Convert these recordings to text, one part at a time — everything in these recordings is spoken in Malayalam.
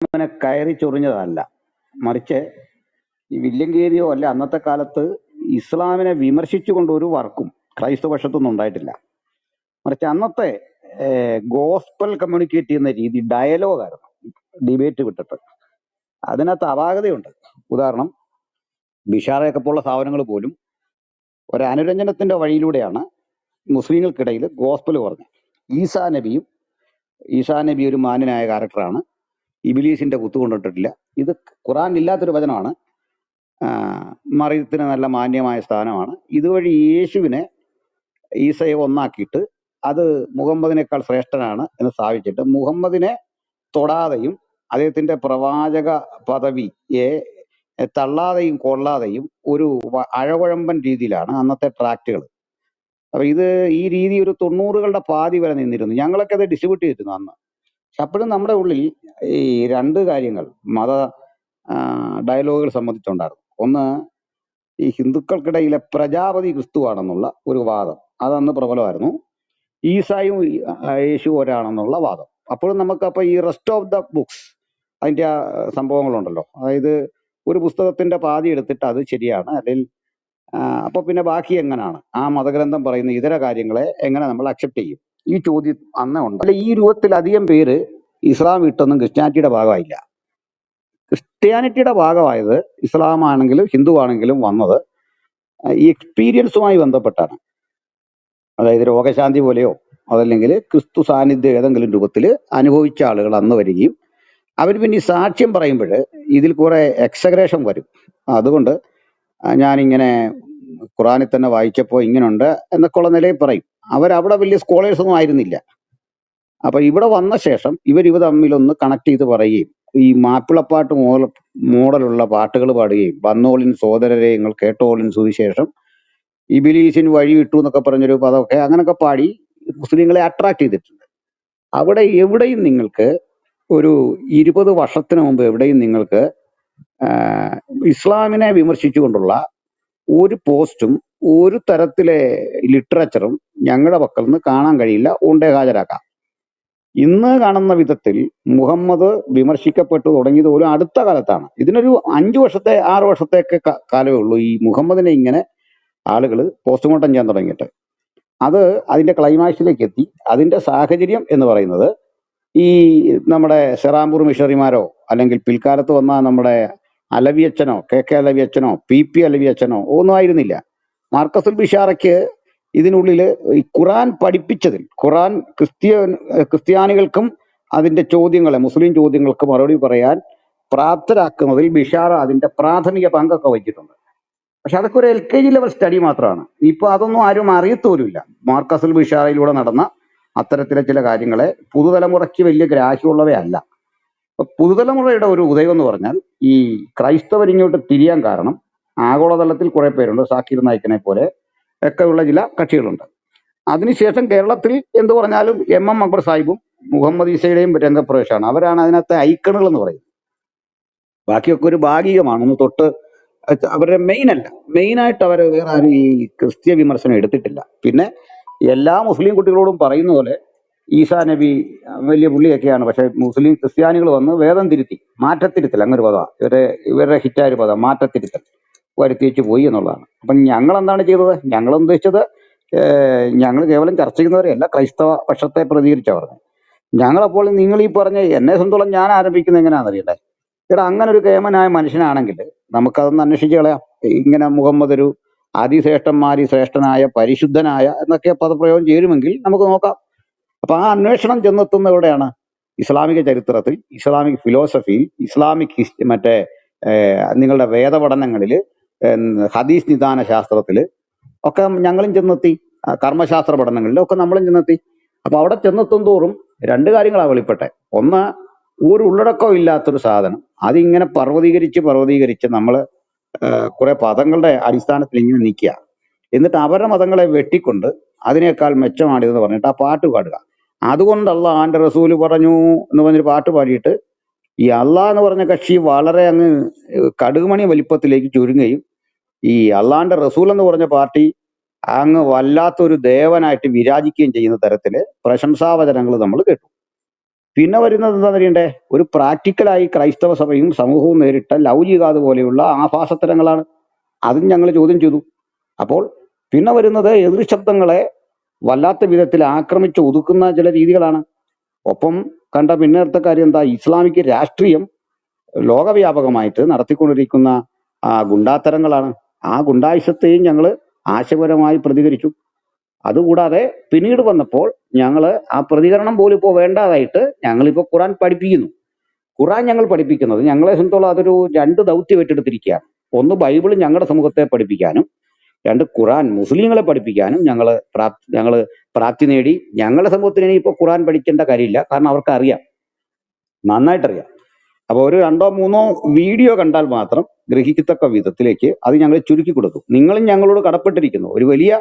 ഇസ്ലാമിനെ കയറി ചൊറിഞ്ഞതല്ല. മറിച്ച് ഈ വില്യം കേരിയോ അല്ല അന്നത്തെ കാലത്ത് ഇസ്ലാമിനെ വിമർശിച്ചുകൊണ്ട് ഒരു വർക്കും ക്രൈസ്തവ പക്ഷത്തൊന്നും ഉണ്ടായിട്ടില്ല. മറിച്ച് അന്നത്തെ ഗോസ്പൽ കമ്മ്യൂണിക്കേറ്റ് ചെയ്യുന്ന രീതി ഡയലോഗായിരുന്നു ഡിബേറ്റ് വിട്ടിട്ട്. അതിനകത്ത് അപാകതയുണ്ട്. ഉദാഹരണം ബിഷാറയൊക്കെ പോലുള്ള സ്ഥാപനങ്ങൾ പോലും ഒരു അനുരഞ്ജനത്തിന്റെ വഴിയിലൂടെയാണ് മുസ്ലിങ്ങൾക്കിടയിൽ ഗോസ്പൽ പറഞ്ഞത് ഈസാ നബിയും ഈസാ നബി ഒരു മാന്യനായ ക്യാരക്ടറാണ് ഇബിലീസിന്റെ കുത്തു കൊണ്ടിട്ടില്ല ഇത് ഖുറാൻ ഇല്ലാത്തൊരു വചനമാണ് മറിയത്തിന് നല്ല മാന്യമായ സ്ഥാനമാണ്. ഇതുവഴി യേശുവിനെ ഈസയെ ഒന്നാക്കിയിട്ട് അത് മുഹമ്മദിനേക്കാൾ ശ്രേഷ്ഠനാണ് എന്ന് സ്ഥാപിച്ചിട്ട് മുഹമ്മദിനെ തൊടാതെയും അദ്ദേഹത്തിന്റെ പ്രവാചക പദവിയെ തള്ളാതെയും കൊള്ളാതെയും ഒരു അഴകുഴമ്പൻ രീതിയിലാണ് അന്നത്തെ ട്രാക്റ്റുകൾ അപ്പൊ ഇത് ഈ രീതി ഒരു തൊണ്ണൂറുകളുടെ പാതി വരെ നിന്നിരുന്നു. ഞങ്ങളൊക്കെ അത് ഡിസ്ട്രിബ്യൂട്ട് ചെയ്തിരുന്നു അന്ന്. അപ്പോഴും നമ്മുടെ ഉള്ളിൽ ഈ രണ്ട് കാര്യങ്ങൾ മത ഡയലോഗുകൾ സംബന്ധിച്ചുണ്ടായിരുന്നു. ഒന്ന് ഈ ഹിന്ദുക്കൾക്കിടയിലെ പ്രജാപതി ക്രിസ്തുവാണെന്നുള്ള ഒരു വാദം. അതന്ന് പ്രബലമായിരുന്നു. ഈസായും യേശു ഒരാണെന്നുള്ള വാദം. അപ്പോഴും നമുക്ക് അപ്പൊ ഈ റെസ്റ്റ് ഓഫ് ദ ബുക്സ് അതിന്റെ ആ സംഭവങ്ങളുണ്ടല്ലോ. അതായത് ഒരു പുസ്തകത്തിന്റെ പാതി എടുത്തിട്ട് അത് ശരിയാണ് അല്ലെങ്കിൽ അപ്പോൾ അപ്പൊ പിന്നെ ബാക്കി എങ്ങനെയാണ് ആ മതഗ്രന്ഥം പറയുന്ന ഇതര കാര്യങ്ങളെ എങ്ങനെ നമ്മൾ അക്സെപ്റ്റ് ചെയ്യും? ഈ ചോദ്യം അന്നേ ഉണ്ട്. അല്ല ഈ രൂപത്തിലധികം പേര് ഇസ്ലാം വിട്ടൊന്നും ക്രിസ്ത്യാനിറ്റിയുടെ ഭാഗമായില്ല. ക്രിസ്ത്യാനിറ്റിയുടെ ഭാഗമായത് ഇസ്ലാം ആണെങ്കിലും ഹിന്ദു ആണെങ്കിലും വന്നത് ഈ എക്സ്പീരിയൻസുമായി ബന്ധപ്പെട്ടാണ്. അതായത് രോഗശാന്തി പോലെയോ അതല്ലെങ്കിൽ ക്രിസ്തു സാന്നിധ്യം ഏതെങ്കിലും രൂപത്തിൽ അനുഭവിച്ച ആളുകൾ അന്ന് വരികയും അവർ പിന്നെ ഈ സാക്ഷ്യം പറയുമ്പോൾ ഇതിൽ കുറെ എക്സഗ്രേഷൻ വരും. അതുകൊണ്ട് ഞാനിങ്ങനെ ഖുറാനിൽ തന്നെ വായിച്ചപ്പോൾ ഇങ്ങനെയുണ്ട് എന്നൊക്കെയുള്ള നിലയിൽ പറയും. അവരവിടെ വലിയ സ്കോളേഴ്സ് ഒന്നും ആയിരുന്നില്ല. അപ്പൊ ഇവിടെ വന്ന ശേഷം ഇവർ ഇവ തമ്മിലൊന്ന് കണക്ട് ചെയ്ത് പറയുകയും ഈ മാപ്പിളപ്പാട്ട് മോഡൽ മോഡലുള്ള പാട്ടുകൾ പാടുകയും വന്നോളിൻ സോദരരെ നിങ്ങൾ കേട്ടോളിൻ സുവിശേഷം ഇബിലീസിന് വഴി വിട്ടു എന്നൊക്കെ പറഞ്ഞൊരു പദമൊക്കെ അങ്ങനൊക്കെ പാടി മുസ്ലിങ്ങളെ അട്രാക്ട് ചെയ്തിട്ടുണ്ട്. അവിടെ എവിടെയും നിങ്ങൾക്ക് ഒരു ഇരുപത് വർഷത്തിന് മുമ്പ് എവിടെയും നിങ്ങൾക്ക് ഇസ്ലാമിനെ വിമർശിച്ചുകൊണ്ടുള്ള ഒരു പോസ്റ്റും ഒരു തരത്തിലെ ലിറ്ററേച്ചറും ഞങ്ങളുടെ പക്കൽ നിന്ന് കാണാൻ കഴിയില്ല ഉണ്ടേ ഹാജരാക്കാം. ഇന്ന് കാണുന്ന വിധത്തിൽ മുഹമ്മദ് വിമർശിക്കപ്പെട്ടു തുടങ്ങിയത് ഒരു അടുത്ത കാലത്താണ്. ഇതിനൊരു അഞ്ചു വർഷത്തെ ആറ് വർഷത്തേക്ക് കാലമേ ഉള്ളൂ ഈ മുഹമ്മദിനെ ഇങ്ങനെ ആളുകൾ പോസ്റ്റ്മോർട്ടം ചെയ്യാൻ തുടങ്ങിയിട്ട്. അത് അതിന്റെ ക്ലൈമാക്സിലേക്ക് എത്തി അതിന്റെ സാഹചര്യം എന്ന് പറയുന്നത് ഈ നമ്മുടെ സെറാംപൂർ മിഷണറിമാരോ അല്ലെങ്കിൽ പിൽക്കാലത്ത് വന്ന നമ്മുടെ അലവിയച്ചനോ കെ കെ അലവിയച്ചനോ പി പി അലവിയച്ചനോ ഒന്നും ആയിരുന്നില്ല. മാർക്കസുൽ ബിഷാറയ്ക്ക് ഇതിനുള്ളിൽ ഈ ഖുറാൻ പഠിപ്പിച്ചതിൽ ഖുറാൻ ക്രിസ്ത്യ ക്രിസ്ത്യാനികൾക്കും അതിന്റെ ചോദ്യങ്ങളെ മുസ്ലിം ചോദ്യങ്ങൾക്ക് മറുപടി പറയാൻ പ്രാപ്തരാക്കുന്നതിൽ ബിഷാർ അതിന്റെ പ്രാഥമിക പങ്കൊക്കെ വഹിച്ചിട്ടുണ്ട്. പക്ഷെ അതൊക്കെ ഒരു L K G level study മാത്രമാണ്. ഇപ്പൊ അതൊന്നും ആരും അറിയത്തോലുമില്ല മാർക്കസുൽ ബിഷാറയിലൂടെ നടന്ന അത്തരത്തിലെ ചില കാര്യങ്ങളെ പുതുതലമുറയ്ക്ക് വലിയ ഗ്രാഹ്യമുള്ളവയല്ല. പുതുതലമുറയുടെ ഒരു ഉദയം എന്ന് പറഞ്ഞാൽ ഈ ക്രൈസ്തവർ ഇങ്ങോട്ട് തിരിയാൻ കാരണം ആഗോളതലത്തിൽ കുറെ പേരുണ്ട് സാക്കിർ നായിക്കിനെ പോലെ ഒക്കെയുള്ള ചില കക്ഷികളുണ്ട്. അതിനുശേഷം കേരളത്തിൽ എന്ത് പറഞ്ഞാലും എം എം അക്ബർ സാഹിബും മുഹമ്മദ് ഈസയുടെയും രംഗപ്രവേശമാണ്. അവരാണ് അതിനകത്തെ ഐക്കണുകൾ എന്ന് പറയുന്നത്. ബാക്കിയൊക്കെ ഒരു ഭാഗികമാണ്. ഒന്ന് തൊട്ട് അവരുടെ മെയിൻ അല്ല. മെയിനായിട്ട് അവർ വേറെ ആരും ഈ ക്രിസ്ത്യ വിമർശനം എടുത്തിട്ടില്ല. പിന്നെ എല്ലാ മുസ്ലിം കുട്ടികളോടും പറയുന്ന പോലെ ഈസാ നബി വലിയ പുള്ളിയൊക്കെയാണ്. പക്ഷെ മുസ്ലിം ക്രിസ്ത്യാനികൾ വന്ന് വേദം തിരുത്തി മാറ്റത്തിരുത്തൽ. അങ്ങൊരു പദ ഇവരെ ഇവരുടെ ഹിറ്റായ പദം മാറ്റത്തിരുത്തൽ. വരുത്തിവെച്ച് പോയി എന്നുള്ളതാണ്. അപ്പം ഞങ്ങൾ എന്താണ് ചെയ്തത്? ഞങ്ങൾ ഉദ്ദേശിച്ചത്? ഞങ്ങൾ കേവലം ചർച്ച ചെയ്യുന്നവരെയല്ല ക്രൈസ്തവ പക്ഷത്തെ പ്രതികരിച്ച പറഞ്ഞു ഞങ്ങളപ്പോൾ നിങ്ങൾ ഈ പറഞ്ഞ എന്നെ സംബന്ധിച്ചോളം ഞാൻ ആരംഭിക്കുന്നത് എങ്ങനെയാണെന്ന് അറിയണ്ടേ ഇവിടെ അങ്ങനെ ഒരു കേമനായ മനുഷ്യനാണെങ്കിൽ നമുക്കതൊന്ന് അന്വേഷിച്ച് കളയാം. ഇങ്ങനെ മുഹമ്മദ് ഒരു അതിശ്രേഷ്ഠന്മാരി ശ്രേഷ്ഠനായ പരിശുദ്ധനായ എന്നൊക്കെ പദപ്രയോഗം ചേരുമെങ്കിൽ നമുക്ക് നോക്കാം. അപ്പൊ ആ അന്വേഷണം ചെന്നെത്തുന്ന എവിടെയാണ് ഇസ്ലാമിക ചരിത്രത്തിൽ ഇസ്ലാമിക് ഫിലോസഫിയിൽ ഇസ്ലാമിക് ഹിസ് മറ്റേ നിങ്ങളുടെ വേദപഠനങ്ങളിൽ ഹദീസ് നിദാന ശാസ്ത്രത്തിൽ ഒക്കെ ഞങ്ങളും ചെന്നെത്തി. കർമ്മശാസ്ത്ര പഠനങ്ങളിലും ഒക്കെ നമ്മളും ചെന്നെത്തി. അപ്പൊ അവിടെ ചെന്നെത്തും തോറും രണ്ട് കാര്യങ്ങളാണ് വെളിപ്പെട്ടെ. ഒന്ന് ഒരു ഉള്ളടക്കം ഇല്ലാത്തൊരു സാധനം. അതിങ്ങനെ പർവതീകരിച്ച് പർവതീകരിച്ച് നമ്മൾ കുറെ പദങ്ങളുടെ അടിസ്ഥാനത്തിൽ ഇങ്ങനെ നിൽക്കുക. എന്നിട്ട് അവരുടെ മതങ്ങളെ വെട്ടിക്കൊണ്ട് അതിനേക്കാൾ മെച്ചമാണിതെന്ന് പറഞ്ഞിട്ട് ആ പാട്ട് പാടുക. അതുകൊണ്ടല്ല ആന്റെ റസൂൽ പറഞ്ഞു എന്ന് പറഞ്ഞൊരു പാട്ട് പാടിയിട്ട് ഈ അള്ളാഹ് എന്ന് പറഞ്ഞ കക്ഷി വളരെ അങ്ങ് കടുകുമണി വലിപ്പത്തിലേക്ക് ചുരുങ്ങുകയും ഈ അള്ളാന്റെ റസൂൽ എന്ന് പറഞ്ഞ പാർട്ടി അങ്ങ് വല്ലാത്തൊരു ദേവനായിട്ട് വിരാജിക്കുകയും ചെയ്യുന്ന തരത്തിൽ പ്രശംസാവചനങ്ങൾ നമ്മൾ കേട്ടു. പിന്നെ വരുന്നത് എന്താ അറിയണ്ടേ? ഒരു പ്രാക്ടിക്കലായി ക്രൈസ്തവ സഭയും സമൂഹവും നേരിട്ട ലൗലികാത് പോലെയുള്ള ആഭാസത്തരങ്ങളാണ്. അതും ഞങ്ങൾ ചോദ്യം ചെയ്തു. അപ്പോൾ പിന്നെ വരുന്നത് എതിർ ശബ്ദങ്ങളെ വല്ലാത്ത വിധത്തിൽ ആക്രമിച്ച് ഒതുക്കുന്ന ചില രീതികളാണ്. ഒപ്പം കണ്ട പിന്നേർത്ത കാര്യം എന്താ? ഇസ്ലാമിക് രാഷ്ട്രീയം ലോകവ്യാപകമായിട്ട് നടത്തിക്കൊണ്ടിരിക്കുന്ന ആ ഗുണ്ടാത്തരങ്ങളാണ്. ആ ഗുണ്ടായുസത്തെയും ഞങ്ങൾ ആശയപരമായി പ്രതികരിച്ചു. അതുകൂടാതെ പിന്നീട് വന്നപ്പോൾ ഞങ്ങൾ ആ പ്രതികരണം പോലും ഇപ്പോൾ വേണ്ടാതായിട്ട് ഞങ്ങളിപ്പോൾ ഖുറാൻ പഠിപ്പിക്കുന്നു. ഖുറാൻ ഞങ്ങൾ പഠിപ്പിക്കുന്നത് ഞങ്ങളെ സംബന്ധിച്ചോളം അതൊരു രണ്ട് ദൗത്യം ഏറ്റെടുത്തിരിക്കുകയാണ്. ഒന്ന് ബൈബിൾ ഞങ്ങളുടെ സമൂഹത്തെ പഠിപ്പിക്കാനും രണ്ട് ഖുറാൻ മുസ്ലിങ്ങളെ പഠിപ്പിക്കാനും ഞങ്ങൾ പ്രാപ്തി ഞങ്ങൾ പ്രാപ്തി നേടി. ഞങ്ങളുടെ സമൂഹത്തിന് ഇനി ഇപ്പോൾ ഖുറാൻ പഠിക്കേണ്ട കാര്യമില്ല. കാരണം അവർക്ക് അറിയാം നന്നായിട്ടറിയാം. അപ്പോൾ ഒരു രണ്ടോ മൂന്നോ വീഡിയോ കണ്ടാൽ മാത്രം ഗ്രഹിക്കത്തക്ക വിധത്തിലേക്ക് അത് ഞങ്ങൾ ചുരുക്കി കൊടുത്തു നിങ്ങളും ഞങ്ങളോട് കടപ്പെട്ടിരിക്കുന്നു. ഒരു വലിയ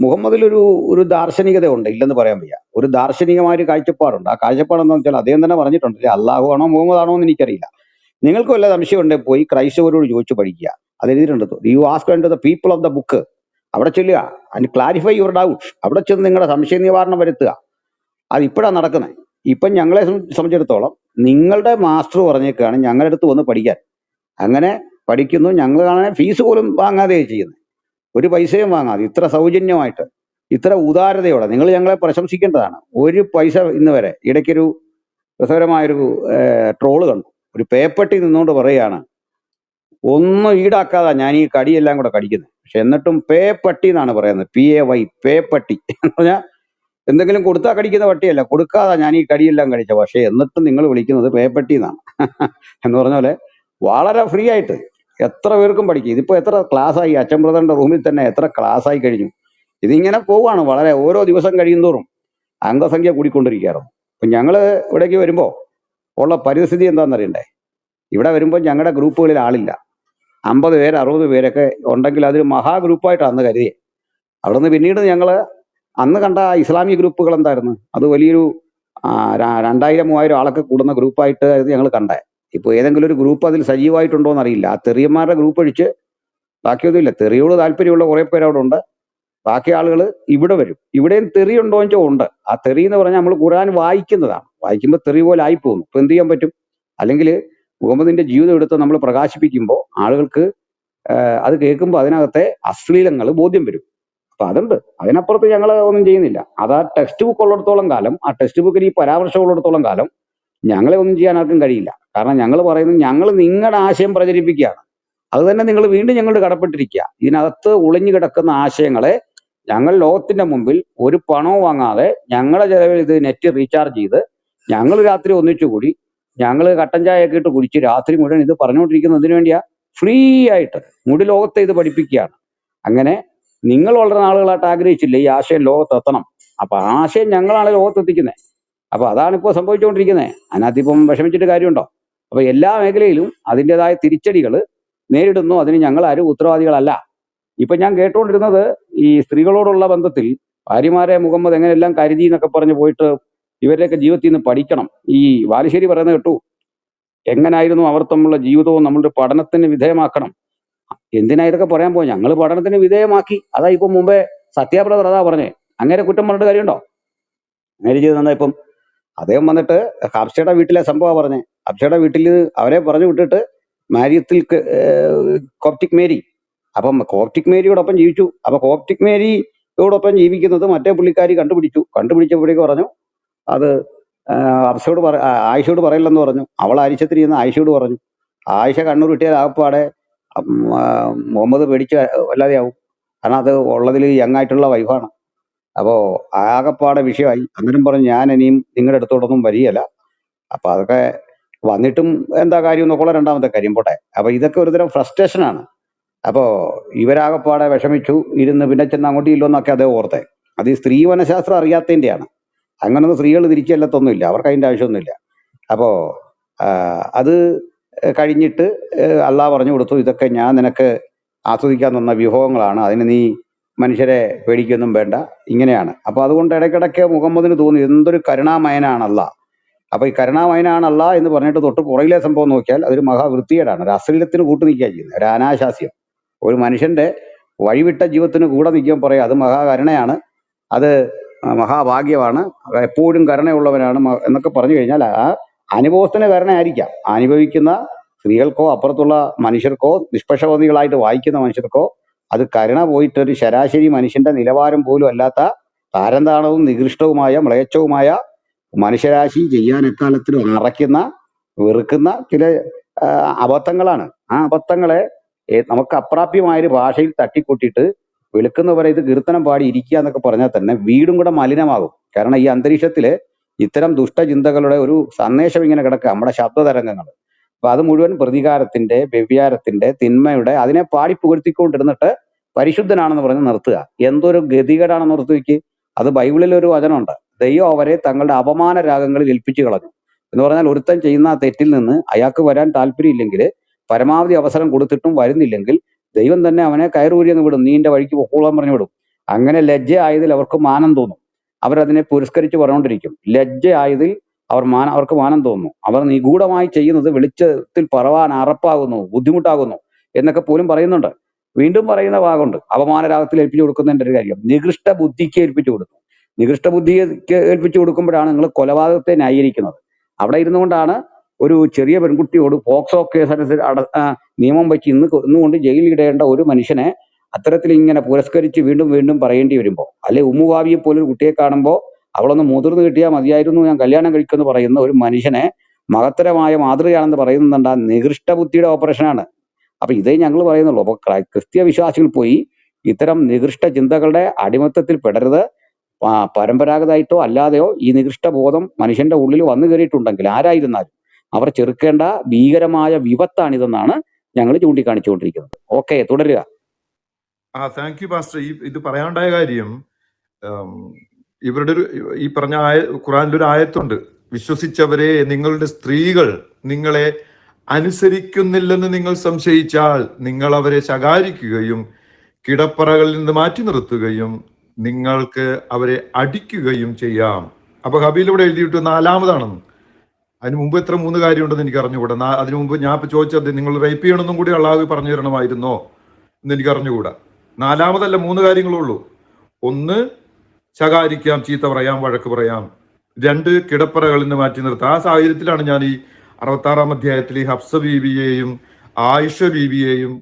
മുഹമ്മദിൽ ഒരു ദാർശനികത ഉണ്ട് ഇല്ലെന്ന് പറയാൻ വയ്യ. ഒരു ദാർശനികമായ ഒരു കാഴ്ചപ്പാടുണ്ട്. ആ കാഴ്ചപ്പാട് എന്താണെന്ന് വെച്ചാൽ അദ്ദേഹം തന്നെ പറഞ്ഞിട്ടുണ്ട്. അല്ലാഹു ആണോ മുഹമ്മദ് ആണോ എന്ന് എനിക്കറിയില്ല. നിങ്ങൾക്ക് വല്ല സംശയം ഉണ്ടെങ്കിൽ പോയി ക്രൈസ്തവരോട് ചോദിച്ചു പഠിക്കുക. അത് എഴുതിയിട്ടുണ്ട് you ask to the people of the book അവിടെ ചെല്ലുക. അതിന് ക്ലാരിഫൈ യുവർ ഡൗട്ട് അവിടെ ചെന്ന് നിങ്ങളുടെ സംശയ നിവാരണം വരുത്തുക. അത് ഇപ്പോഴാണ് നടക്കുന്നത് ഇപ്പം ഞങ്ങളെ സംബ- സംബന്ധിച്ചിടത്തോളം നിങ്ങളുടെ മാസ്റ്റർ പറഞ്ഞേക്കാണ് ഞങ്ങളുടെ അടുത്ത് വന്ന് പഠിക്കാൻ. അങ്ങനെ പഠിക്കുന്നു. ഞങ്ങൾ കാണാൻ ഫീസ് പോലും വാങ്ങാതെ ചെയ്യുന്നത് ഒരു പൈസയും വാങ്ങാതെ. ഇത്ര സൗജന്യമായിട്ട്. ഇത്ര ഉദാരതയോടെ. നിങ്ങൾ ഞങ്ങളെ പ്രശംസിക്കേണ്ടതാണ്. ഒരു പൈസ ഇന്ന് വരെ ഇടയ്ക്കൊരു രസകരമായൊരു ട്രോൾ കണ്ടു. ഒരു പേപ്പട്ടി നിന്നുകൊണ്ട് പറയുകയാണ് ഒന്നും ഈടാക്കാതെ ഞാൻ ഈ കടിയെല്ലാം കൂടെ കടിക്കുന്നത് പക്ഷെ എന്നിട്ടും പേപ്പട്ടി എന്നാണ് പറയുന്നത്. പി എ വൈ പേപ്പട്ടി എന്ന് പറഞ്ഞാൽ എന്തെങ്കിലും കൊടുത്താൽ കടിക്കുന്ന പട്ടിയല്ല. കൊടുക്കാതെ ഞാൻ ഈ കടിയെല്ലാം കഴിച്ച പക്ഷേ എന്നിട്ടും നിങ്ങൾ വിളിക്കുന്നത് പേപ്പട്ടി എന്നാണ്. എന്ന് പറഞ്ഞ പോലെ വളരെ ഫ്രീ ആയിട്ട് എത്ര പേർക്കും പഠിക്കും. ഇതിപ്പോൾ എത്ര ക്ലാസ്സായി അച്ഛൻ ബ്രദറിന്റെ റൂമിൽ തന്നെ എത്ര ക്ലാസ്സായി കഴിഞ്ഞു? ഇതിങ്ങനെ പോവുകയാണ് വളരെ. ഓരോ ദിവസം കഴിയുന്തോറും അംഗസംഖ്യ കൂടിക്കൊണ്ടിരിക്കുകയാണ്. അപ്പൊ ഞങ്ങൾ ഇവിടേക്ക് വരുമ്പോ ഉള്ള പരിസ്ഥിതി എന്താണെന്നറിയണ്ടേ? ഇവിടെ വരുമ്പോൾ ഞങ്ങളുടെ ഗ്രൂപ്പുകളിൽ ആളില്ല. അമ്പത് പേര് അറുപത് പേരൊക്കെ ഉണ്ടെങ്കിൽ അതൊരു മഹാഗ്രൂപ്പായിട്ടാണ് അന്ന് കരുതിയത് അവിടുന്ന് പിന്നീട് ഞങ്ങൾ അന്ന് കണ്ട ആ ഇസ്ലാമിക ഗ്രൂപ്പുകൾ എന്തായിരുന്നു? അത് വലിയൊരു ആ, ര- രണ്ടായിരം മൂവായിരം ആളൊക്കെ കൂടുന്ന ഗ്രൂപ്പായിട്ട് ഞങ്ങൾ കണ്ടത് ഇപ്പോൾ ഏതെങ്കിലും ഒരു ഗ്രൂപ്പ് അതിൽ സജീവമായിട്ടുണ്ടോ എന്നറിയില്ല ആ തെറിയന്മാരുടെ ഗ്രൂപ്പ് ഒഴിച്ച് ബാക്കിയൊന്നുമില്ല. തെറിയോട് താല്പര്യമുള്ള കുറേ പേര് അവിടെ ഉണ്ട് ബാക്കി ആളുകൾ ഇവിടെ വരും. ഇവിടെയും തെറി ഉണ്ടോ എന്ന് ചോദിച്ചാൽ ഉണ്ട്. ആ തെറി എന്ന് പറഞ്ഞാൽ നമ്മൾ ഖുർആൻ വായിക്കുന്നതാണ്. വായിക്കുമ്പോൾ തെറി പോലെ ആയി പോകുന്നു. ഇപ്പൊ എന്ത് ചെയ്യാൻ പറ്റും? അല്ലെങ്കിൽ മുഹമ്മദിന്റെ ജീവിതം എടുത്ത് നമ്മൾ പ്രകാശിപ്പിക്കുമ്പോൾ ആളുകൾക്ക് അത് കേൾക്കുമ്പോൾ അതിനകത്തെ അശ്ലീലങ്ങൾ ബോധ്യം വരും. അപ്പൊ അതുണ്ട്. അതിനപ്പുറത്ത് ഞങ്ങൾ ഒന്നും ചെയ്യുന്നില്ല. അത് ആ ടെക്സ്റ്റ് ബുക്ക് ഉള്ളിടത്തോളം കാലം ആ ടെക്സ്റ്റ് ബുക്കിൽ ഈ പരാമർശം ഉള്ളിടത്തോളം കാലം ഞങ്ങളെ ഒന്നും ചെയ്യാൻ ആർക്കും കഴിയില്ല. കാരണം ഞങ്ങൾ പറയുന്നത് ഞങ്ങൾ നിങ്ങളുടെ ആശയം പ്രചരിപ്പിക്കുകയാണ്. അത് തന്നെ നിങ്ങൾ വീണ്ടും ഞങ്ങളോട് കടപ്പെട്ടിരിക്കുക. ഇതിനകത്ത് ഒളിഞ്ഞു കിടക്കുന്ന ആശയങ്ങളെ ഞങ്ങൾ ലോകത്തിന്റെ മുമ്പിൽ ഒരു പണവും വാങ്ങാതെ ഞങ്ങളുടെ ചെലവിൽ ഇത് നെറ്റ് റീചാർജ് ചെയ്ത് ഞങ്ങൾ രാത്രി ഒന്നിച്ചു കൂടി ഞങ്ങൾ കട്ടൻ ചായ ഒക്കെ ഇട്ട് കുടിച്ച് രാത്രി മുഴുവൻ ഇത് പറഞ്ഞുകൊണ്ടിരിക്കുന്നതിന് വേണ്ടിയാ ഫ്രീ ആയിട്ട് മുടി ലോകത്തെ ഇത് പഠിപ്പിക്കുകയാണ്. അങ്ങനെ നിങ്ങൾ വളരെ നാളുകളായിട്ട് ആഗ്രഹിച്ചില്ല ഈ ആശയം ലോകത്ത് എത്തണം? അപ്പൊ ആശയം ഞങ്ങളാണ് ലോകത്ത് എത്തിക്കുന്നത് അപ്പൊ അതാണ് ഇപ്പോൾ സംഭവിച്ചുകൊണ്ടിരിക്കുന്നത് അതിനകത്ത് ഇപ്പം വിഷമിച്ചിട്ട് കാര്യമുണ്ടോ? അപ്പൊ എല്ലാ മേഖലയിലും അതിന്റെതായ തിരിച്ചടികൾ നേരിടുന്നു. അതിന് ഞങ്ങൾ ആരും ഉത്തരവാദികളല്ല. ഇപ്പൊ ഞാൻ കേട്ടുകൊണ്ടിരുന്നത് ഈ സ്ത്രീകളോടുള്ള ബന്ധത്തിൽ ഭാര്യമാരെ മുഹമ്മദ് എങ്ങനെയെല്ലാം കരുതി എന്നൊക്കെ പറഞ്ഞ് പോയിട്ട് ഇവരുടെയൊക്കെ ജീവിതത്തിൽ നിന്ന് പഠിക്കണം. ഈ ബാലുശ്ശേരി പറയുന്നത് കേട്ടു. എങ്ങനായിരുന്നു അവർ തമ്മിലുള്ള ജീവിതവും നമ്മളുടെ പഠനത്തിന് വിധേയമാക്കണം? എന്തിനാ ഇതൊക്കെ പറയാൻ പോയി? ഞങ്ങൾ പഠനത്തിന് വിധേയമാക്കി. അതാ ഇപ്പൊ മുമ്പേ സത്യാബ്രതർ അതാ പറഞ്ഞേ. അങ്ങനെ കുറ്റം പറഞ്ഞിട്ട് കാര്യമുണ്ടോ? അങ്ങനെ ചെയ്ത് ചെയ്തെന്നാ ഇപ്പം. അദ്ദേഹം വന്നിട്ട് ഹർഷയുടെ വീട്ടിലെ സംഭവം പറഞ്ഞേ. ഹർഷയുടെ വീട്ടിൽ അവരെ പറഞ്ഞു വിട്ടിട്ട് മാരിയത്തിൽ കോപ്റ്റിക് മേരി അപ്പം കോപ്റ്റിക് മേരിയോടൊപ്പം ജീവിച്ചു. അപ്പൊ കോപ്റ്റിക് മേരിയോടൊപ്പം ജീവിക്കുന്നത് മറ്റേ പുള്ളിക്കാരി കണ്ടുപിടിച്ചു. കണ്ടുപിടിച്ചപ്പോഴേക്ക് പറഞ്ഞു അത് അർഷയോട് പറ ആ, ആയിഷയോട് പറയില്ലെന്ന് പറഞ്ഞു. അവൾ അരിശത്തിൽ ഇരുന്ന് ആയിഷയോട് പറഞ്ഞു. ആയിഷ കണ്ണൂർ കിട്ടിയാൽ ആകപ്പാടെ ആ, മുഹമ്മദ് പേടിച്ച് വല്ലാതെയാവും. കാരണം അത് ഉള്ളതിൽ യങ് ആയിട്ടുള്ള വൈഫാണ് അപ്പോ ആകപ്പാടെ വിഷയമായി. അന്നേരം പറഞ്ഞു ഞാൻ ഇനിയും നിങ്ങളുടെ അടുത്തോടൊന്നും വരികയല്ല. അപ്പൊ അതൊക്കെ വന്നിട്ടും എന്താ കാര്യം എന്നൊക്കെയുള്ള രണ്ടാമത്തെ കാര്യം പോട്ടെ. അപ്പൊ ഇതൊക്കെ ഒരുതരം ഫ്രസ്ട്രേഷൻ ആണ്. അപ്പോ ഇവരാകപ്പാടെ വിഷമിച്ചു ഇരുന്ന് പിന്നെ ചെന്ന് അങ്ങോട്ടും ഇല്ലോന്നൊക്കെ അതേ ഓർത്തെ. അത് ഈ സ്ത്രീ വനശാസ്ത്രം അറിയാത്തതിന്റെയാണ്. അങ്ങനൊന്നും സ്ത്രീകൾ തിരിച്ചല്ലത്തൊന്നുമില്ല അവർക്ക് അതിന്റെ ആവശ്യമൊന്നുമില്ല. അപ്പോൾ അത് കഴിഞ്ഞിട്ട് അള്ളാ പറഞ്ഞു കൊടുത്തു ഇതൊക്കെ ഞാൻ നിനക്ക് ആസ്വദിക്കാൻ തന്ന വിഭവങ്ങളാണ് അതിന് നീ മനുഷ്യരെ പേടിക്കൊന്നും വേണ്ട ഇങ്ങനെയാണ്. അപ്പോൾ അതുകൊണ്ട് ഇടയ്ക്കിടയ്ക്ക് മുഹമ്മദിന് തോന്നി എന്തൊരു കരുണാമയനാണ് അപ്പോൾ അപ്പൊ ഈ കരുണാമയനാണ് അള്ളാഹ് എന്ന് പറഞ്ഞിട്ട് തൊട്ട് പുറകിലെ സംഭവം നോക്കിയാൽ അതൊരു മഹാവൃത്തികേടാണ് ഒരു അശ്ലീലത്തിന് കൂട്ടു നിൽക്കുക ചെയ്യുന്നത് ഒരു അനാശാസ്യം. ഒരു മനുഷ്യന്റെ വഴിവിട്ട ജീവിതത്തിന് കൂടെ നിൽക്കുമ്പോൾ പറയാം. അത് മഹാകരുണയാണ്. അത് മഹാഭാഗ്യമാണ്. എപ്പോഴും കരുണയുള്ളവനാണ് എന്നൊക്കെ പറഞ്ഞു കഴിഞ്ഞാൽ ആ അനുഭവത്തിന് കരുണയായിരിക്കാം. അനുഭവിക്കുന്ന സ്ത്രീകൾക്കോ അപ്പുറത്തുള്ള മനുഷ്യർക്കോ നിഷ്പക്ഷവതികളായിട്ട് വായിക്കുന്ന മനുഷ്യർക്കോ അത് കരുണ പോയിട്ട് ഒരു ശരാശരി മനുഷ്യന്റെ നിലവാരം പോലും അല്ലാത്ത താരന്താണവും നികൃഷ്ടവുമായ മ്ലേച്ഛവുമായ മനുഷ്യരാശി ചെയ്യാൻ എക്കാലത്തിലും അറയ്ക്കുന്ന വെറുക്കുന്ന ചില അബദ്ധങ്ങളാണ്. ആ അബദ്ധങ്ങളെ നമുക്ക് അപ്രാപ്യമായൊരു ഭാഷയിൽ തട്ടിക്കൂട്ടിയിട്ട് വെളുക്കുന്നവരെ ഇത് കീർത്തനം പാടി ഇരിക്കുക എന്നൊക്കെ പറഞ്ഞാൽ തന്നെ വീടും കൂടെ മലിനമാകും. കാരണം ഈ അന്തരീക്ഷത്തിൽ ഇത്തരം ദുഷ്ടചിന്തകളുടെ ഒരു സന്ദേശം ഇങ്ങനെ കിടക്കുക നമ്മുടെ ശബ്ദതരംഗങ്ങൾ അപ്പൊ അത് മുഴുവൻ പ്രതികാരത്തിന്റെ വ്യവ്യാരത്തിന്റെ തിന്മയുടെ അതിനെ പാടി പുകഴ്ത്തിക്കൊണ്ടിരുന്നിട്ട് പരിശുദ്ധനാണെന്ന് പറഞ്ഞ് നിർത്തുക. എന്തൊരു ഗതികേടാണെന്ന് ഓർത്ത് വെക്ക് അത് ബൈബിളിൽ ഒരു വചനമുണ്ട്. ദൈവം അവരെ തങ്ങളുടെ അപമാന രാഗങ്ങളിൽ ഏൽപ്പിച്ചു കളഞ്ഞു. എന്ന് പറഞ്ഞാൽ ഒരുത്തൻ ചെയ്യുന്ന തെറ്റിൽ നിന്ന് അയാൾക്ക് വരാൻ താല്പര്യമില്ലെങ്കിൽ പരമാവധി അവസരം കൊടുത്തിട്ടും വരുന്നില്ലെങ്കിൽ ദൈവം തന്നെ അവനെ കയറൂരി എന്ന് വിടും നീന്റെ വഴിക്ക് പൊക്കോളാൻ പറഞ്ഞു വിടും. അങ്ങനെ ലജ്ജ ആയതിൽ അവർക്ക് മാനം തോന്നും. അവരതിനെ പുരസ്കരിച്ച് പറഞ്ഞുകൊണ്ടിരിക്കും. ലജ്ജ ആയതിൽ അവർ മാന അവർക്ക് മാനം തോന്നുന്നു. അവർ നിഗൂഢമായി ചെയ്യുന്നത് വെളിച്ചത്തിൽ പറവാൻ അറപ്പാകുന്നു ബുദ്ധിമുട്ടാകുന്നു എന്നൊക്കെ പോലും പറയുന്നുണ്ട്. വീണ്ടും പറയുന്ന ഭാഗമുണ്ട് അപമാനരാഗത്തിൽ ഏൽപ്പിച്ചു കൊടുക്കുന്നതിന്റെ ഒരു കാര്യം. നികൃഷ്ട ബുദ്ധിക്ക് ഏൽപ്പിച്ചു കൊടുക്കും നികൃഷ്ട ബുദ്ധിക്ക് ഏൽപ്പിച്ചു കൊടുക്കുമ്പോഴാണ് നിങ്ങൾ കൊലപാതകത്തെ ന്യായീകരിക്കുന്നത്. അവിടെ ഇരുന്നുകൊണ്ടാണ് ഒരു ചെറിയ പെൺകുട്ടിയോട് പോക്സോ കേസ് അനുസരിച്ച് അട നിയമം വെച്ച് ഇന്ന് ഇന്നുകൊണ്ട് ജയിലിടേണ്ട ഒരു മനുഷ്യനെ അത്തരത്തിൽ ഇങ്ങനെ പുരസ്കരിച്ച് വീണ്ടും വീണ്ടും പറയേണ്ടി വരുമ്പോൾ അല്ലെ ഉമ്മുവാവിയെ പോലൊരു കുട്ടിയെ കാണുമ്പോൾ അവളൊന്ന് മുതിർന്നു കിട്ടിയാൽ മതിയായിരുന്നു ഞാൻ കല്യാണം കഴിക്കുമെന്ന് പറയുന്ന ഒരു മനുഷ്യനെ മഹത്തരമായ മാതൃകയാണെന്ന് പറയുന്നുണ്ട് നികൃഷ്ട ബുദ്ധിയുടെ ഓപ്പറേഷനാണ്. അപ്പൊ ഇതേ ഞങ്ങൾ പറയുന്നുള്ളൂ. അപ്പൊ ക്രിസ്ത്യ വിശ്വാസികൾ പോയി ഇത്തരം നികൃഷ്ട ചിന്തകളുടെ അടിമത്തത്തിൽ പെടരുത്. പരമ്പരാഗതമായിട്ടോ അല്ലാതെയോ ഈ നികൃഷ്ട ബോധം മനുഷ്യന്റെ ഉള്ളിൽ വന്നു കയറിയിട്ടുണ്ടെങ്കിൽ ആരായിരുന്നാലും അവർ ചെറുക്കേണ്ട ഭീകരമായ വിപത്താണിതെന്നാണ് ഞങ്ങൾ ചൂണ്ടിക്കാണിച്ചുകൊണ്ടിരിക്കുന്നത്. ഓക്കെ തുടരുക. ആ താങ്ക് യു മാസ്റ്റർ ഈ ഇത് പറയാണ്ടായ കാര്യം ഇവരുടെ ഒരു ഈ പറഞ്ഞ ആയ ഖുറാനിൽ ഒരു ആയത്തുണ്ട്. വിശ്വസിച്ചവരെ നിങ്ങളുടെ സ്ത്രീകൾ നിങ്ങളെ അനുസരിക്കുന്നില്ലെന്ന് നിങ്ങൾ സംശയിച്ചാൽ നിങ്ങൾ അവരെ ശകാരിക്കുകയും കിടപ്പറകളിൽ നിന്ന് മാറ്റി നിർത്തുകയും നിങ്ങൾക്ക് അവരെ അടിക്കുകയും ചെയ്യാം. അപ്പൊ ഹബീൽ ഇവിടെ എഴുതിയിട്ട് നാലാമതാണെന്ന്. അതിന് മുമ്പ് എത്ര മൂന്ന് കാര്യമുണ്ടെന്ന് എനിക്ക് അറിഞ്ഞുകൂടാ അതിനു മുമ്പ് ഞാൻ ഇപ്പൊ ചോദിച്ചത് നിങ്ങൾ റേപ്പ് ചെയ്യണമെന്നും കൂടി അള്ളാഹു പറഞ്ഞു തരണമായിരുന്നോ എന്ന് എനിക്ക് അറിഞ്ഞുകൂടാ നാലാമതല്ല മൂന്ന് കാര്യങ്ങളേ ഉള്ളൂ ഒന്ന് ശകാരിക്കാം ചീത്ത പറയാം വഴക്ക് പറയാം. രണ്ട് കിടപ്പറകളിൽ നിന്ന് മാറ്റി നിർത്താം. ആ സാഹചര്യത്തിലാണ് ഞാൻ ഈ അറുപത്താറാം അധ്യായത്തിൽ ഈ ഹബ്സ ബീവിയെയും ആയിഷ ബീവിയെയും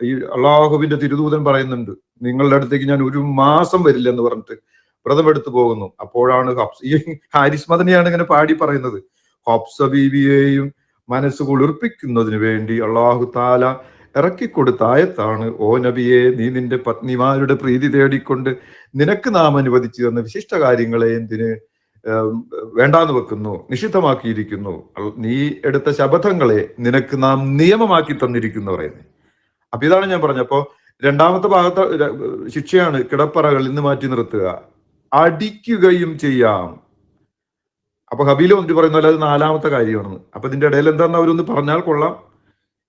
ഈ അള്ളാഹുവിന്റെ തിരുദൂതൻ പറയുന്നുണ്ട്. നിങ്ങളുടെ അടുത്തേക്ക് ഞാൻ ഒരു മാസം വരില്ല എന്ന് പറഞ്ഞിട്ട് വ്രതം എടുത്തു പോകുന്നു. അപ്പോഴാണ് ഹബ്സ് ഈ ഹാരിസ് മദനെയാണ് ഇങ്ങനെ പാടി പറയുന്നത്. ഹഫ്സ ബീവിയെയും മനസ്സ് കുളിർപ്പിക്കുന്നതിന് വേണ്ടി അള്ളാഹു താല ഇറക്കിക്കൊടുത്ത ആയത്താണ് ഓ നബിയെ നീ നിന്റെ പത്നിമാരുടെ പ്രീതി തേടിക്കൊണ്ട് നിനക്ക് നാം അനുവദിച്ചു തന്ന വിശിഷ്ട കാര്യങ്ങളെ എന്തിന് വേണ്ടാന്ന് വെക്കുന്നു നിഷിദ്ധമാക്കിയിരിക്കുന്നു. നീ എടുത്ത ശബദങ്ങളെ നിനക്ക് നാം നിയമമാക്കി തന്നിരിക്കുന്നു പറയുന്നത് അപ്പൊ ഇതാണ് ഞാൻ പറഞ്ഞപ്പോ രണ്ടാമത്തെ ഭാഗത്തെ ശിക്ഷയാണ് കിടപ്പറകൾ ഇന്ന് മാറ്റി നിർത്തുക. അടിക്കുകയും ചെയ്യാം. അപ്പൊ ഹബീൽ വന്നിട്ട് പറയുന്ന അത് നാലാമത്തെ കാര്യമാണെന്ന്. അപ്പൊ ഇതിന്റെ ഇടയിൽ എന്താണെന്ന് അവരൊന്ന് പറഞ്ഞാൽ കൊള്ളാം.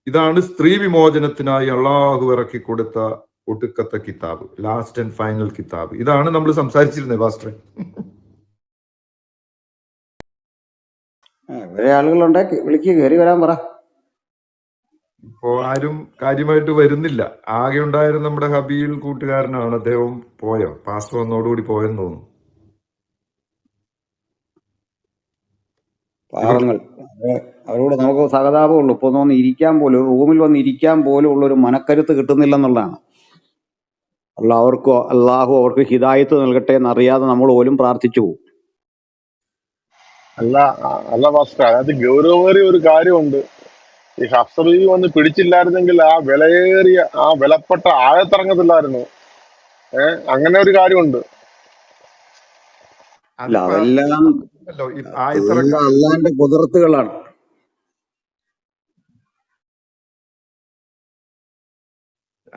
ഇതാണ് സ്ത്രീ വിമോചനത്തിനായി അള്ളാഹു ഇറക്കി കൊടുത്ത ഒടുക്കത്തെ കിതാബ് ലാസ്റ്റ് ആൻഡ് ഫൈനൽ കിതാബ്. ഇതാണ് നമ്മൾ സംസാരിച്ചിരുന്നത് ഇവരെ ആളുകളുണ്ടെ. വിളിക്ക് കയറി വരാൻ പറ. ഇപ്പോ ആരും കാര്യമായിട്ട് വരുന്നില്ല. ആകെ ഉണ്ടായിരുന്ന നമ്മുടെ ഹബീൽ കൂട്ടുകാരനാണ് അദ്ദേഹം പോയോ? പാസ്റ്റർ വന്നോടുകൂടി പോയെന്ന് തോന്നുന്നു. പാവങ്ങൾ. അവരോട് നമുക്ക് സഹതാപമുള്ളൂ. ഇപ്പൊ ഒന്ന് ഇരിക്കാൻ പോലും ഒരു റൂമിൽ വന്ന് ഇരിക്കാൻ പോലും ഉള്ള ഒരു മനക്കരുത്ത് കിട്ടുന്നില്ലെന്നുള്ളതാണ്. അല്ല അവർക്ക് അള്ളാഹു അവർക്ക് ഹിദായത്ത് നൽകട്ടെ എന്നറിയാതെ നമ്മൾ പോലും പ്രാർത്ഥിച്ചു പോകും. അല്ല അല്ല ഭാസ്കർ അതിനകത്ത് ഗൗരവമേറിയ ഒരു കാര്യമുണ്ട്. ഈ ഹഫ്സബി വന്ന് പിടിച്ചില്ലായിരുന്നെങ്കിൽ ആ വിലയേറിയ ആ വിലപ്പെട്ട ആഴത്തിറങ്ങത്തില്ലായിരുന്നു. ഏഹ് അങ്ങനെ ഒരു കാര്യമുണ്ട്. അല്ല അതെല്ലാം അല്ലോ ഈ ആയത്തിറക്കം അതെല്ലാം അള്ളാന്റെ കുതിർത്തുകളാണ്.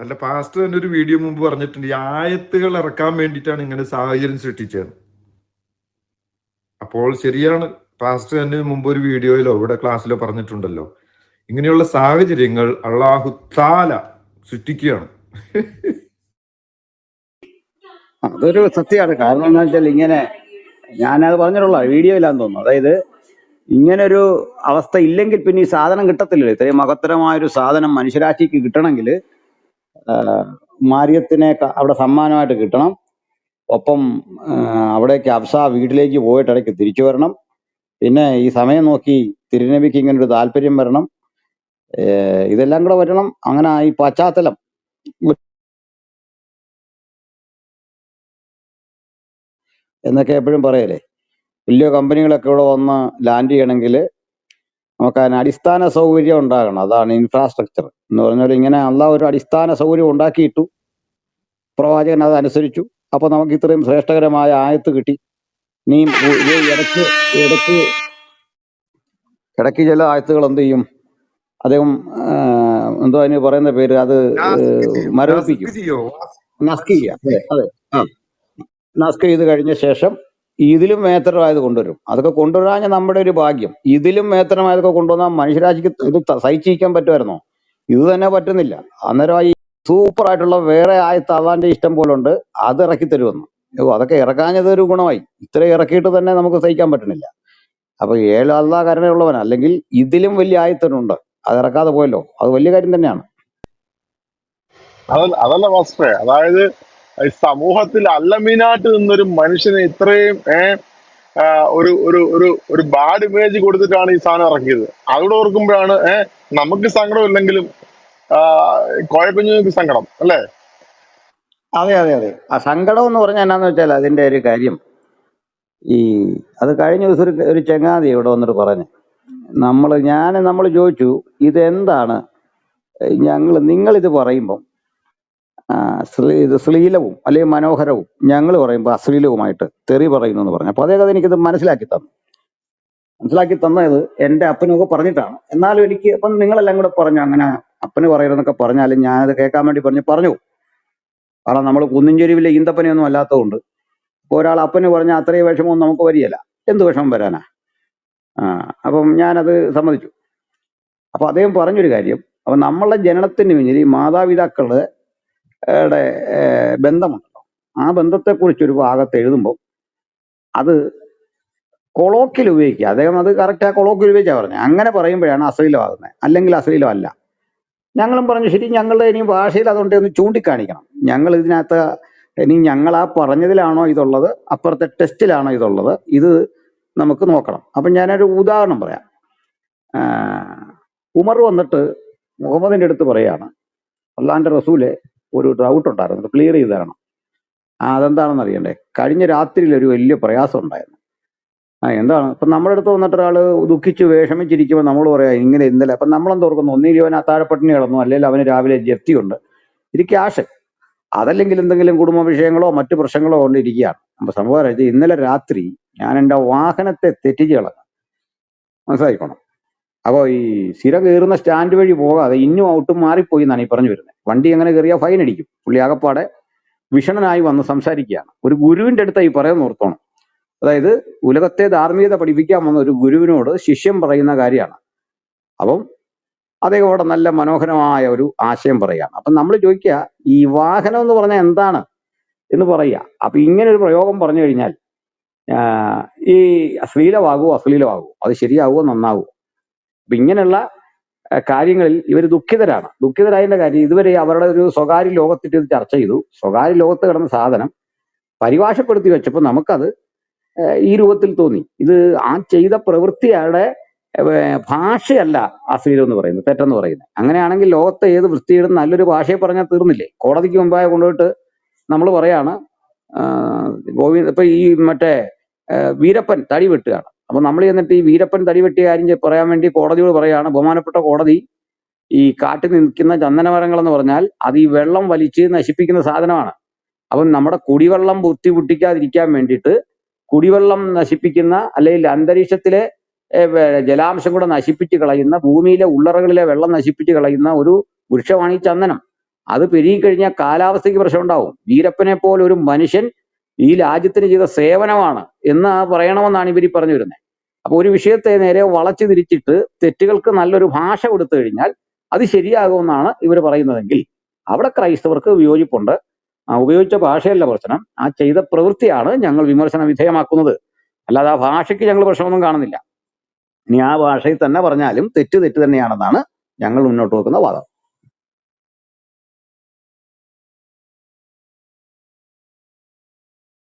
അല്ല പാസ്റ്റർ തന്നെ ഒരു വീഡിയോ മുമ്പ് പറഞ്ഞിട്ടുണ്ട്. ഈ ആയത്തുകൾ ഇറക്കാൻ വേണ്ടിയിട്ടാണ് ഇങ്ങനെ സാഹചര്യം സൃഷ്ടിച്ചത്. അപ്പോൾ ശരിയാണ് പാസ്റ്റർ തന്നെ മുമ്പ് ഒരു വീഡിയോയിലോ ഇവിടെ ക്ലാസ്സിലോ പറഞ്ഞിട്ടുണ്ടല്ലോ. ഇങ്ങനെയുള്ള സാഹചര്യങ്ങൾ അള്ളാഹു താല സൃഷ്ടിക്കുകയാണ്. അതൊരു സത്യമാണ്. കാരണം എന്താ വെച്ചാൽ ഇങ്ങനെ ഞാനത് പറഞ്ഞിട്ടുള്ള വീഡിയോയിലാന്ന് തോന്നുന്നു. അതായത് ഇങ്ങനെ ഒരു അവസ്ഥ ഇല്ലെങ്കിൽ പിന്നെ ഈ സാധനം കിട്ടത്തില്ലല്ലോ. ഇത്രയും മഹത്തരമായ ഒരു സാധനം മനുഷ്യരാശിക്ക് കിട്ടണമെങ്കിൽ മാര്യത്തിനെ അവിടെ സമ്മാനമായിട്ട് കിട്ടണം. ഒപ്പം അവിടേക്ക് അഫ്സ വീട്ടിലേക്ക് പോയിട്ട് ഇടയ്ക്ക് തിരിച്ചു വരണം. പിന്നെ ഈ സമയം നോക്കി തിരുനബിക്ക് ഇങ്ങനെ ഒരു താല്പര്യം വരണം. ഇതെല്ലാം കൂടെ വരണം. അങ്ങനെ ആ ഈ പശ്ചാത്തലം. എന്നൊക്കെ എപ്പോഴും പറയലേ. വലിയ കമ്പനികളൊക്കെ ഇവിടെ വന്ന് ലാൻഡ് ചെയ്യണമെങ്കിൽ നമുക്ക് അതിന് അടിസ്ഥാന സൗകര്യം ഉണ്ടാകണം. അതാണ് ഇൻഫ്രാസ്ട്രക്ചർ എന്ന് പറഞ്ഞാൽ ഇങ്ങനെ അല്ല ഒരു അടിസ്ഥാന സൗകര്യം ഉണ്ടാക്കിയിട്ടു. പ്രവാചകൻ അത് അനുസരിച്ചു. അപ്പൊ നമുക്ക് ഇത്രയും ശ്രേഷ്ഠകരമായ ആയത്ത് കിട്ടി. നീ ഇത് ഇടയ്ക്ക് ഇടയ്ക്ക് ഇടയ്ക്ക് ചില ആയത്തുകൾ എന്ത് ചെയ്യും? അദ്ദേഹം ആ, എന്തോ അതിന് പറയുന്ന പേര് അത് മരവിപ്പിക്കും. നസ്ക് ചെയ്യാം അതെ അതെ. ആ. നസ്ക് ചെയ്ത് കഴിഞ്ഞ ശേഷം ഇതിലും മേത്തരമായത് കൊണ്ടുവരും. അതൊക്കെ കൊണ്ടുവരാഞ്ഞ നമ്മുടെ ഒരു ഭാഗ്യം. ഇതിലും മേത്തരമായതൊക്കെ കൊണ്ടുവന്നാൽ മനുഷ്യരാശിക്ക് ഇത് സഹിച്ചിരിക്കാൻ പറ്റുമായിരുന്നോ? ഇത് തന്നെ പറ്റുന്നില്ല. അന്നേരം ഈ സൂപ്പർ ആയിട്ടുള്ള വേറെ ആയത്ത് അള്ളാന്റെ ഇഷ്ടം പോലെ ഉണ്ട് അത് ഇറക്കി തരുമെന്ന്. അതൊക്കെ ഇറക്കാഞ്ഞത് ഒരു ഗുണമായി. ഇത്ര ഇറക്കിയിട്ട് തന്നെ നമുക്ക് സഹിക്കാൻ പറ്റണില്ല. അപ്പൊ ഏഴ് അള്ളാ കരുണയുള്ളവൻ അല്ലെങ്കിൽ ഇതിലും വലിയ ആയത്തിനുണ്ട് അത് ഇറക്കാതെ പോയല്ലോ. അത് വലിയ കാര്യം തന്നെയാണ്. അതല്ല അതല്ല അതായത് സമൂഹത്തിൽ അല്ലമീനാട്ട് നിന്നൊരു മനുഷ്യനെ ഇത്രയും ഏഹ് ഒരു ഒരു ഒരു ഒരു ബാഡ് ഇമേജ് കൊടുത്തിട്ടാണ് ഈ സാധനം ഇറക്കിയത്. അതോടെ ഓർക്കുമ്പോഴാണ് ഏഹ് നമുക്ക് സങ്കടം ഇല്ലെങ്കിലും കോഴക്കുഞ്ഞുങ്ങൾക്ക് സങ്കടം അല്ലെ? അതെ അതെ അതെ. ആ സങ്കടം എന്ന് പറഞ്ഞാൽ എന്നാന്ന് വെച്ചാൽ അതിന്റെ ഒരു കാര്യം. ഈ അത് കഴിഞ്ഞ ദിവസം ഒരു ഒരു ചങ്ങാതി ഇവിടെ വന്നിട്ട് പറഞ്ഞു. നമ്മൾ ഞാൻ നമ്മൾ ചോദിച്ചു ഇതെന്താണ്? ഞങ്ങൾ നിങ്ങൾ ഇത് പറയുമ്പം ഇത് ശ്ലീലവും അല്ലെങ്കിൽ മനോഹരവും. ഞങ്ങൾ പറയുമ്പോൾ അശ്ലീലവുമായിട്ട് തെറി പറയുന്നു എന്ന് പറഞ്ഞു. അപ്പൊ അദ്ദേഹം എനിക്കിത് മനസ്സിലാക്കി തന്നു. മനസ്സിലാക്കി തന്നത് എന്റെ അപ്പനൊക്കെ പറഞ്ഞിട്ടാണ്. എന്നാലും എനിക്ക് അപ്പം നിങ്ങളെല്ലാം കൂടെ പറഞ്ഞു അങ്ങനെ അപ്പന് പറയരുതെന്നൊക്കെ പറഞ്ഞാലും ഞാനത് കേൾക്കാൻ വേണ്ടി പറഞ്ഞു പറഞ്ഞു. കാരണം നമ്മൾ കുന്നിഞ്ചെരുവിലെ ഈന്തപ്പനയൊന്നും അല്ലാത്തതുകൊണ്ട് ഒരാൾ അപ്പന് പറഞ്ഞാൽ അത്രയും വിഷമമൊന്നും നമുക്ക് വരികയില്ല. എന്ത് വിഷമം വരാനാ? ആ അപ്പം ഞാനത് സമ്മതിച്ചു. അപ്പൊ അദ്ദേഹം പറഞ്ഞൊരു കാര്യം. അപ്പൊ നമ്മളുടെ ജനനത്തിന് മാതാപിതാക്കളുടെ ഏഹ്, ബന്ധമുണ്ടല്ലോ. ആ ബന്ധത്തെക്കുറിച്ച് ഒരു ഭാഗത്ത് എഴുതുമ്പോൾ അത് കൊളോക്കിൽ ഉപയോഗിക്കുക. അദ്ദേഹം അത് കറക്റ്റ് ആ കൊളോക്കിൽ ഉപയോഗിച്ചാ പറഞ്ഞത് അങ്ങനെ പറയുമ്പോഴാണ് അശ്ലീലമാകുന്നത്. അല്ലെങ്കിൽ അശ്ലീലമല്ല. ഞങ്ങളും പറഞ്ഞു ശരി ഞങ്ങളുടെ ഇനി ഭാഷയിൽ അതുകൊണ്ട് ഒന്ന് ചൂണ്ടിക്കാണിക്കണം. ഞങ്ങൾ ഇതിനകത്ത് ഇനി ഞങ്ങൾ ആ പറഞ്ഞതിലാണോ ഇതുള്ളത്? അപ്പുറത്തെ ടെസ്റ്റിലാണോ ഇതുള്ളത്? ഇത് നമുക്ക് നോക്കണം. അപ്പൊ ഞാനൊരു ഉദാഹരണം പറയാം. ഉമർ വന്നിട്ട് മുഹമ്മദിന്റെ അടുത്ത് പറയാണ് അള്ളാന്റെ റസൂലെ ഒരു ഡൗട്ട് ഉണ്ടായിരുന്നു. ക്ലിയർ ചെയ്ത് തരണം. ആ അതെന്താണെന്ന് അറിയണ്ടേ? കഴിഞ്ഞ രാത്രിയിൽ ഒരു വലിയ പ്രയാസം ഉണ്ടായിരുന്നു. ആ എന്താണ്? ഇപ്പൊ നമ്മുടെ അടുത്ത് വന്നിട്ട് ഒരാൾ ദുഃഖിച്ച് വിഷമിച്ചിരിക്കുമ്പോൾ നമ്മൾ പറയാം ഇങ്ങനെ ഇന്നലെ അപ്പൊ നമ്മളെന്ത് ഓർക്കുന്നു? ഒന്നിനും അവൻ അത്താഴപ്പട്ടിണി കിടന്നു അല്ലെങ്കിൽ അവന് രാവിലെ ജപ്തിയുണ്ട്. ഇത് ക്യാഷ് അതല്ലെങ്കിൽ എന്തെങ്കിലും കുടുംബ വിഷയങ്ങളോ മറ്റു പ്രശ്നങ്ങളോ കൊണ്ടിരിക്കുകയാണ്. അപ്പൊ സംഭവം വെച്ചാൽ ഇന്നലെ രാത്രി ഞാൻ എന്റെ വാഹനത്തെ തെറ്റിച്ച് കളഞ്ഞു. മനസ്സിലായിക്കോണം? അപ്പോൾ ഈ സ്ഥിരം കയറുന്ന സ്റ്റാൻഡ് വഴി പോകാതെ ഇന്നും ഔട്ടും മാറിപ്പോയി എന്നാണ് ഈ പറഞ്ഞു വരുന്നത്. വണ്ടി എങ്ങനെ കയറിയാൽ ഫൈൻ അടിക്കും. പുള്ളി ആകപ്പാടെ വിഷണനായി വന്ന് സംസാരിക്കുകയാണ്. ഒരു ഗുരുവിന്റെ ഈ പറയുന്ന ഓർത്തോണം. അതായത് ഉലകത്തെ ധാർമ്മികത പഠിപ്പിക്കാൻ വന്ന ഒരു ഗുരുവിനോട് ശിഷ്യം പറയുന്ന കാര്യമാണ്. അപ്പം അദ്ദേഹം അവിടെ നല്ല മനോഹരമായ ഒരു ആശയം പറയുകയാണ്. അപ്പം നമ്മൾ ചോദിക്കുക ഈ വാഹനം എന്ന് പറഞ്ഞാൽ എന്താണ് എന്ന് പറയുക. അപ്പൊ ഇങ്ങനെ ഒരു പ്രയോഗം പറഞ്ഞു കഴിഞ്ഞാൽ ഈ അശ്ലീലമാകുമോ അശ്ലീലമാകുമോ അത് ശരിയാവുമോ നന്നാവുമോ അപ്പൊ ഇങ്ങനെയുള്ള കാര്യങ്ങളിൽ ഇവർ ദുഃഖിതരാണ്. ദുഃഖിതരായതിന്റെ കാര്യം ഇതുവരെ അവരുടെ ഒരു സ്വകാര്യ ലോകത്തിട്ട് ഇത് ചർച്ച ചെയ്തു. സ്വകാര്യ ലോകത്ത് കിടന്ന സാധനം പരിഭാഷപ്പെടുത്തി വെച്ചപ്പോൾ നമുക്കത് ഈ രൂപത്തിൽ തോന്നി. ഇത് ആ ചെയ്ത പ്രവൃത്തിയുടെ ഭാഷയല്ല അശ്ലീലം എന്ന് പറയുന്നത് തെറ്റെന്ന് പറയുന്നത്. അങ്ങനെയാണെങ്കിൽ ലോകത്തെ ഏത് വൃത്തിയിടും നല്ലൊരു ഭാഷയെ പറഞ്ഞാൽ തീർന്നില്ലേ? കോടതിക്ക് മുമ്പായ കൊണ്ടുപോയിട്ട് നമ്മൾ പറയാണ് ഗോവിന്ദ് ഇപ്പൊ ഈ മറ്റേ വീരപ്പൻ തടി വെട്ടുകയാണ്. അപ്പൊ നമ്മൾ ചെന്നിട്ട് ഈ വീരപ്പൻ തടി വെട്ടിയ കാര്യം പറയാൻ വേണ്ടി കോടതിയോട് പറയാണ്. ബഹുമാനപ്പെട്ട കോടതി ഈ കാട്ടിൽ നിൽക്കുന്ന ചന്ദനമരങ്ങൾ എന്ന് പറഞ്ഞാൽ അത് ഈ വെള്ളം വലിച്ച് നശിപ്പിക്കുന്ന സാധനമാണ്. അപ്പം നമ്മുടെ കുടിവെള്ളം ബുദ്ധി പൊട്ടിക്കാതിരിക്കാൻ വേണ്ടിയിട്ട് കുടിവെള്ളം നശിപ്പിക്കുന്ന അല്ലെങ്കിൽ അന്തരീക്ഷത്തിലെ ജലാംശം കൂടെ നശിപ്പിച്ച് കളയുന്ന ഭൂമിയിലെ ഉള്ളറകളിലെ വെള്ളം നശിപ്പിച്ച് കളയുന്ന ഒരു വൃക്ഷമാണ് ഈ ചന്ദനം. അത് പെരുകിക്കഴിഞ്ഞാൽ കാലാവസ്ഥയ്ക്ക് പ്രശ്നം ഉണ്ടാവും. വീരപ്പനെ പോലെ ഒരു മനുഷ്യൻ ഈ രാജ്യത്തിന് ചെയ്ത സേവനമാണ് എന്ന് പറയണമെന്നാണ് ഇവർ പറഞ്ഞു വരുന്നത് അപ്പൊ ഒരു വിഷയത്തെ നേരെ വളച്ചു തിരിച്ചിട്ട് തെറ്റുകൾക്ക് നല്ലൊരു ഭാഷ കൊടുത്തു കഴിഞ്ഞാൽ അത് ശരിയാകുമെന്നാണ് ഇവർ പറയുന്നതെങ്കിൽ അവിടെ ക്രൈസ്തവർക്ക് വിയോജിപ്പുണ്ട്. ഉപയോഗിച്ച ഭാഷയല്ല പ്രശ്നം. ആ ചെയ്ത പ്രവൃത്തിയാണ് ഞങ്ങൾ വിമർശന വിധേയമാക്കുന്നത്. അല്ലാതെ ആ ഭാഷയ്ക്ക് ഞങ്ങൾ പ്രശ്നമൊന്നും കാണുന്നില്ല. ഇനി ആ ഭാഷയിൽ തന്നെ പറഞ്ഞാലും തെറ്റ് തെറ്റ് തന്നെയാണെന്നാണ് ഞങ്ങൾ മുന്നോട്ട് വെക്കുന്ന വാദം.